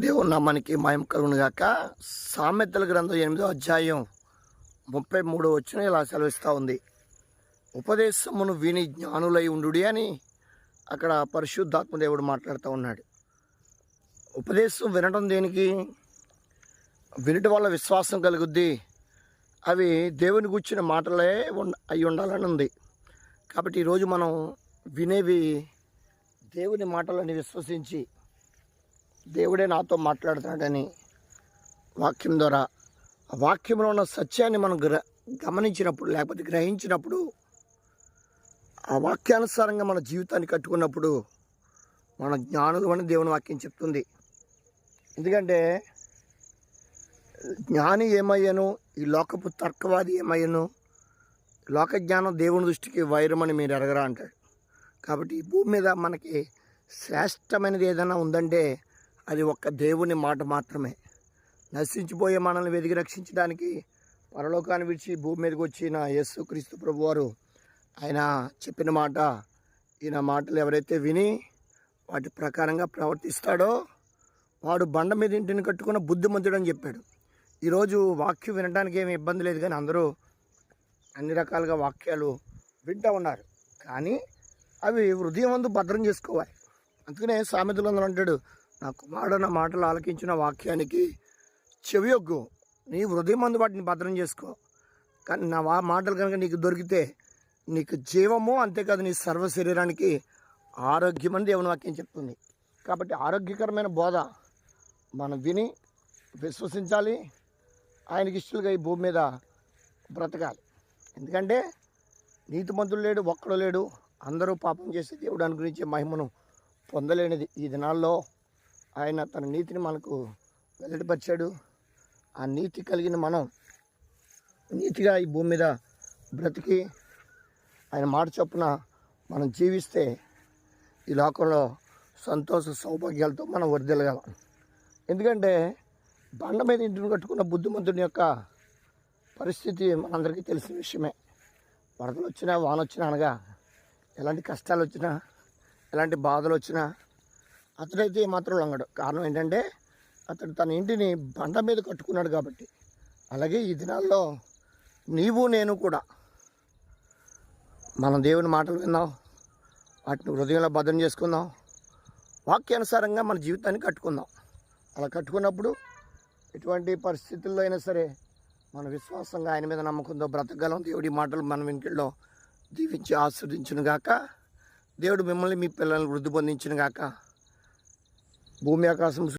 దేవుని నామానికి మాయం కలుగును గాక. సామెతల గ్రంథం ఎనిమిదో అధ్యాయం ముప్పై మూడో వచ్చిన ఇలా సెలవిస్తూ ఉంది. ఉపదేశమును విని జ్ఞానులై ఉండు అని అక్కడ పరిశుద్ధాత్మ దేవుడు మాట్లాడుతూ ఉన్నాడు. ఉపదేశం వినడం దేనికి? వినటం వల్ల విశ్వాసం కలుగుద్ది. అవి దేవుని గుర్చిన మాటలే అయి ఉండాలని ఉంది. కాబట్టి ఈరోజు మనం వినేవి దేవుని మాటలని విశ్వసించి దేవుడే నాతో మాట్లాడుతున్నాడని వాక్యం ద్వారా ఆ వాక్యంలో ఉన్న సత్యాన్ని మనం గ్ర గమనించినప్పుడు లేకపోతే గ్రహించినప్పుడు ఆ వాక్యానుసారంగా మన జీవితాన్ని కట్టుకున్నప్పుడు మన జ్ఞానులు అని దేవుని వాక్యం చెప్తుంది. ఎందుకంటే జ్ఞాని ఏమయ్యాను? ఈ లోకపు తర్కవాది ఏమయ్యాను? లోక జ్ఞానం దేవుని దృష్టికి వైరమని మీరు ఎరగరా అంటాడు. కాబట్టి ఈ భూమి మీద మనకి శ్రేష్టమైనది ఏదైనా ఉందంటే అది ఒక్క దేవుని మాట మాత్రమే. నశించిపోయే మనల్ని వెతికి రక్షించడానికి పరలోకాన్ని విడిచి భూమి మీదకి వచ్చిన యేసు క్రీస్తు ప్రభు వారు ఆయన చెప్పిన మాట ఈయన మాటలు ఎవరైతే విని వాటి ప్రకారంగా ప్రవర్తిస్తాడో వాడు బండ మీద ఇంటిని కట్టుకున్న బుద్ధిమంతుడు అని చెప్పాడు. ఈరోజు వాక్యం వినడానికి ఏమి ఇబ్బంది లేదు కానీ అందరూ అన్ని రకాలుగా వాక్యాలు వింటూ ఉన్నారు. కానీ అవి హృదయం అందు భద్రం చేసుకోవాలి. అందుకనే సామెతలు అంటాడు నా కుమారుడు నా మాటలు ఆలకించిన వాక్యానికి చెవియొగ్గు. నీ హృదయం అందు వాటిని భద్రం చేసుకో. కానీ నా మాటలు కనుక నీకు దొరికితే నీకు జీవము అంతేకాదు నీ సర్వ శరీరానికి ఆరోగ్యం అని దేవుని వాక్యం చెప్తుంది. కాబట్టి ఆరోగ్యకరమైన బోధ మనం విని విశ్వసించాలి. ఆయనకి ఇష్టలుగా ఈ భూమి మీద బ్రతకాలి. ఎందుకంటే నీతిమంతుడు లేడు ఒక్కడు లేడు. అందరూ పాపం చేసి దేవుడు గురించి మహిమను పొందలేనిది ఈ దినాల్లో. ఆయన తన నీతిని మనకు వెల్లడిపరిచాడు. ఆ నీతి కలిగిన మనం నీతిగా ఈ భూమి మీద బ్రతికి ఆయన మాట చొప్పున మనం జీవిస్తే ఈ లోకంలో సంతోష సౌభాగ్యాలతో మనం వర్దిలగలం. ఎందుకంటే బండ మీద ఇంటిని కట్టుకున్న బుద్ధిమంతుని యొక్క పరిస్థితి మనందరికీ తెలిసిన విషయమే. వరదలు వచ్చినా వాన వచ్చినా అనగా ఎలాంటి కష్టాలు వచ్చినా ఎలాంటి బాధలు వచ్చినా అతడైతే మాత్రం లొంగడు. కారణం ఏంటంటే అతడు తన ఇంటిని బండ మీద కట్టుకున్నాడు కాబట్టి. అలాగే ఈ దినాల్లో నీవు నేను కూడా మనం దేవుని మాటలు విన్నాం. వాటిని హృదయంలో భద్రం చేసుకుందాం. వాక్యానుసారంగా మన జీవితాన్ని కట్టుకుందాం. అలా కట్టుకున్నప్పుడు ఎటువంటి పరిస్థితుల్లో అయినా సరే మన విశ్వాసంగా ఆయన మీద నమ్మకంతో బ్రతకగలం. దేవుడి మాటలు మన వెంకిల్లో దీవించి ఆస్వాదించును గాక దేవుడు మిమ్మల్ని మీ పిల్లల్ని వృద్ధి పొందించును గాక భూమి ఆకాశం